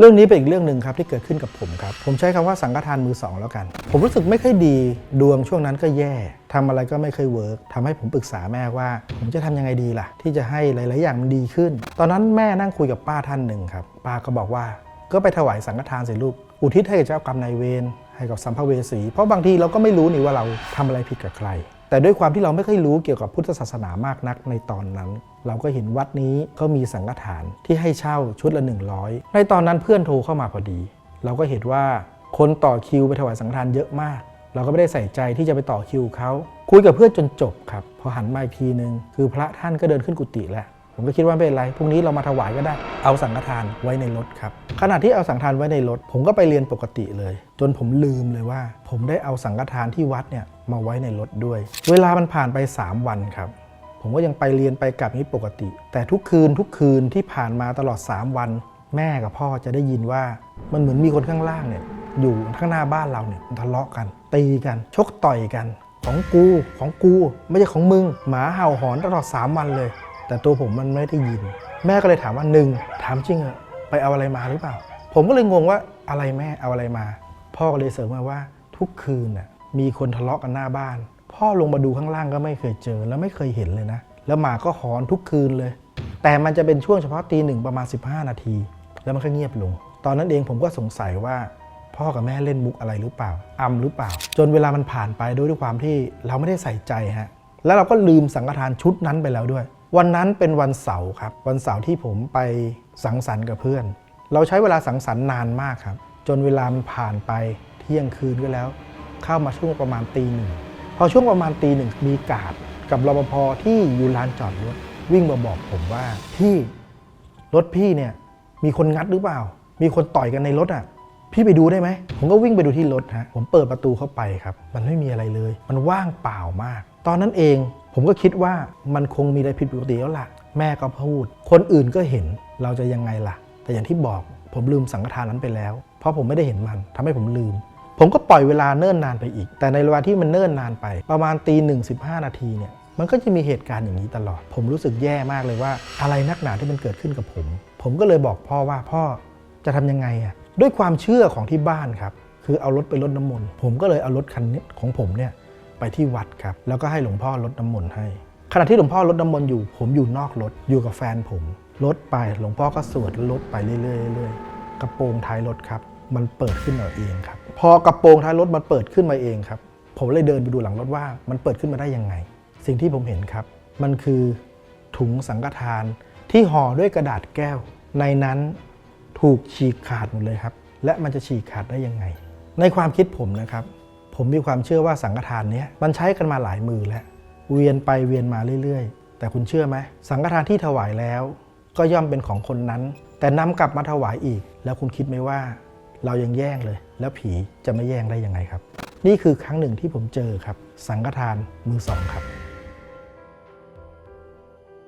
เรื่องนี้เป็นอีกเรื่องหนึ่งครับที่เกิดขึ้นกับผมครับ ผมใช้คำว่าสังฆทานมือสองแล้วกัน ผมรู้สึกไม่ค่อยดีดวงช่วงนั้นก็แย่ทำอะไรก็ไม่เคยเวิร์กทำให้ผมปรึกษาแม่ว่า ผมจะทำยังไงดีล่ะ ที่จะให้หลาย ๆ อย่างมันดีขึ้น ตอนนั้นแม่นั่งคุยกับป้าท่านหนึ่งครับป้าก็บอกว่าก็ไปถวายสังฆทานสิลูกอุทิศให้กับเจ้ากรรมนายเวรให้กับสัมภเวสี เพราะบางทีเราก็ไม่รู้นี่ว่าเราทำอะไรผิดกับใคร แต่ด้วยความที่เราไม่ค่อยรู้เกี่ยวกับพุทธศาสนามากนักในตอนนั้น เราก็เห็นวัดนี้ก็มีสังฆทานที่ให้เช่าชุดละ 100 ในตอนนั้นเพื่อนโทรเข้ามาพอดี เราก็เห็นว่าคนต่อคิวไปถวายสังฆทานเยอะมาก เราก็ไม่ได้ใส่ใจที่จะไปต่อคิวเขาคุยกับเพื่อนจนจบครับพอหันมาอีกทีนึงคือพระท่านก็เดินขึ้นกุฏิแล้วผมก็คิดว่าไม่เป็นไร พรุ่งนี้เรามาถวายก็ได้ เอาสังฆทานไว้ในรถครับ ขณะที่เอาสังฆทานไว้ในรถ ผมก็ไปเรียนปกติเลย จนผมลืมเลยว่า ผมได้เอาสังฆทานที่วัดเนี่ย มาไว้ในรถด้วย เวลามันผ่านไป 3 วันครับ ผมก็ยังไปเรียนไปกลับนี้ปกติ แต่ทุกคืนทุกคืนที่ผ่านมาตลอด 3 วัน แม่กับพ่อจะได้ยินว่ามันเหมือนมีคนข้างล่างเนี่ยอยู่ข้างหน้าบ้านเราเนี่ยทะเลาะกัน ตีกัน ชกต่อยกัน ของกูของกูไม่ใช่ของมึง หมาเห่าหอนตลอด 3 วันเลย แต่ตัวผมมันไม่ได้ยิน แม่ก็เลยถามว่าหนึ่งถามจริงเหรอไปเอาอะไรมาหรือเปล่า ผมก็เลยงงว่าอะไรแม่เอาอะไรมา พ่อก็เลยเสริมมาว่าทุกคืนน่ะ มีคนทะเลาะกันหน้าบ้าน พ่อลงมาดูข้างล่างก็ไม่เคยเจอ แล้วไม่เคยเห็นเลยนะ แล้วหมาก็หอนทุกคืนเลย แต่มันจะเป็นช่วงเฉพาะตีหนึ่งประมาณ 15 นาที แล้วมันก็เงียบลง ตอนนั้นเองผมก็สงสัยว่าพ่อกับแม่เล่นมุกอะไรหรือเปล่าอำหรือเปล่า จนเวลามันผ่านไปด้วยด้วยความที่เราไม่ได้ใส่ใจฮะ แล้วเราก็ลืมสังฆทานชุดนั้นไปแล้วด้วย วันนั้นเป็นวันเสาร์ครับ วันเสาร์ที่ผมไปสังสรรค์กับเพื่อน เราใช้เวลาสังสรรค์นานมากครับ จนเวลามันผ่านไปเที่ยงคืนก็แล้ว เข้ามาช่วงประมาณตีหนึ่งพอช่วงประมาณตีหนึ่งมีกาดกับรปภที่อยู่ลานจอดรถวิ่งมาบอกผมว่าพี่รถพี่เนี่ยมีคนงัดหรือเปล่า มีคนต่อยกันในรถอะพี่ไปดูได้ไหม ผมก็วิ่งไปดูที่รถฮะ ผมเปิดประตูเข้าไปครับ มันไม่มีอะไรเลย มันว่างเปล่ามาก ตอนนั้นเองผมก็คิดว่ามันคงมีอะไรผิดปกติแล้วล่ะ แม่ก็พูด คนอื่นก็เห็น เราจะยังไงล่ะ แต่อย่างที่บอกผมลืมสังฆทานนั้นไปแล้ว เพราะผมไม่ได้เห็นมันทำให้ผมลืม ผมก็ปล่อยเวลาเนิ่นนานไปอีก แต่ในเวลาที่มันเนิ่นนานไป ประมาณตีหนึ่งสิบห้านาทีเนี่ยมันก็จะมีเหตุการณ์อย่างนี้ตลอด ผมรู้สึกแย่มากเลยว่า อะไรนักหนาที่มันเกิดขึ้นกับผม ผมก็เลยบอกพ่อว่าพ่อจะทำยังไงอะด้วยความเชื่อของที่บ้านครับ คือเอารถไปรดน้ำมนต์ผมก็เลยเอารถคันนี้ของผมเนี่ยไปที่วัดครับ แล้วก็ให้หลวงพ่อรดน้ำมนต์ให้ ขณะที่หลวงพ่อรดน้ำมนต์อยู่ ผมอยู่นอกรถอยู่กับแฟนผมรถไปหลวงพ่อก็สวดรถไปเรื่อยๆกระโปรงท้ายรถครับ มันเปิดขึ้นมาเองครับ พอกระโปรงท้ายรถมันเปิดขึ้นมาเองครับ ผมเลยเดินไปดูหลังรถว่ามันเปิดขึ้นมาได้ยังไง สิ่งที่ผมเห็นครับ มันคือถุงสังฆทานที่ห่อด้วยกระดาษแก้ว ในนั้นถูกฉีกขาดหมดเลยครับ และมันจะฉีกขาดได้ยังไง ในความคิดผมนะครับ ผมมีความเชื่อว่าสังฆทานนี้มันใช้กันมาหลายมือแล้ว เวียนไปเวียนมาเรื่อยๆ แต่คุณเชื่อไหมสังฆทานที่ถวายแล้ว ก็ย่อมเป็นของคนนั้น แต่นำกลับมาถวายอีก แล้วคุณคิดไหมว่า เรายังแย่งเลย แล้วผีจะไม่แย่งได้ยังไงครับ นี่คือครั้งหนึ่งที่ผมเจอครับ สังฆทานมือสองครับ